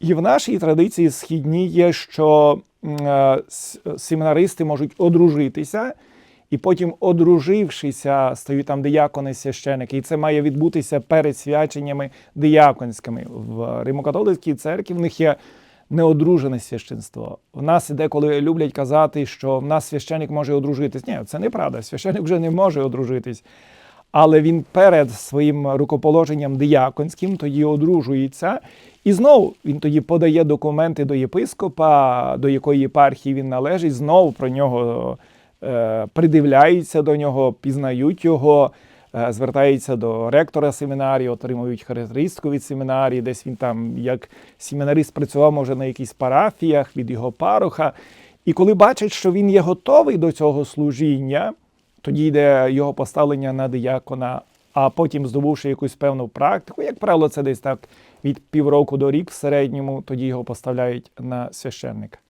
І в нашій традиції східній є, що е, семінаристи можуть одружитися, і потім, одружившися, стають там диякони священики. І це має відбутися перед свяченнями дияконськими. В Римокатолицькій церкві в них є неодружене священство. В нас деколи люблять казати, що в нас священик може одружитись. Ні, це неправда. Священик вже не може одружитись. Але він перед своїм рукоположенням дияконським тоді одружується. І знову він тоді подає документи до єпископа, до якої єпархії він належить, знову про нього е, придивляються до нього, пізнають його, е, звертаються до ректора семінарії, отримують характеристику від семінарії, десь він там, як семінарист, працював, може, на якихось парафіях від його пароха. І коли бачать, що він є готовий до цього служіння, тоді йде його поставлення на диякона, а потім, здобувши якусь певну практику, як правило, це десь так від півроку до рік в середньому, тоді його поставляють на священника.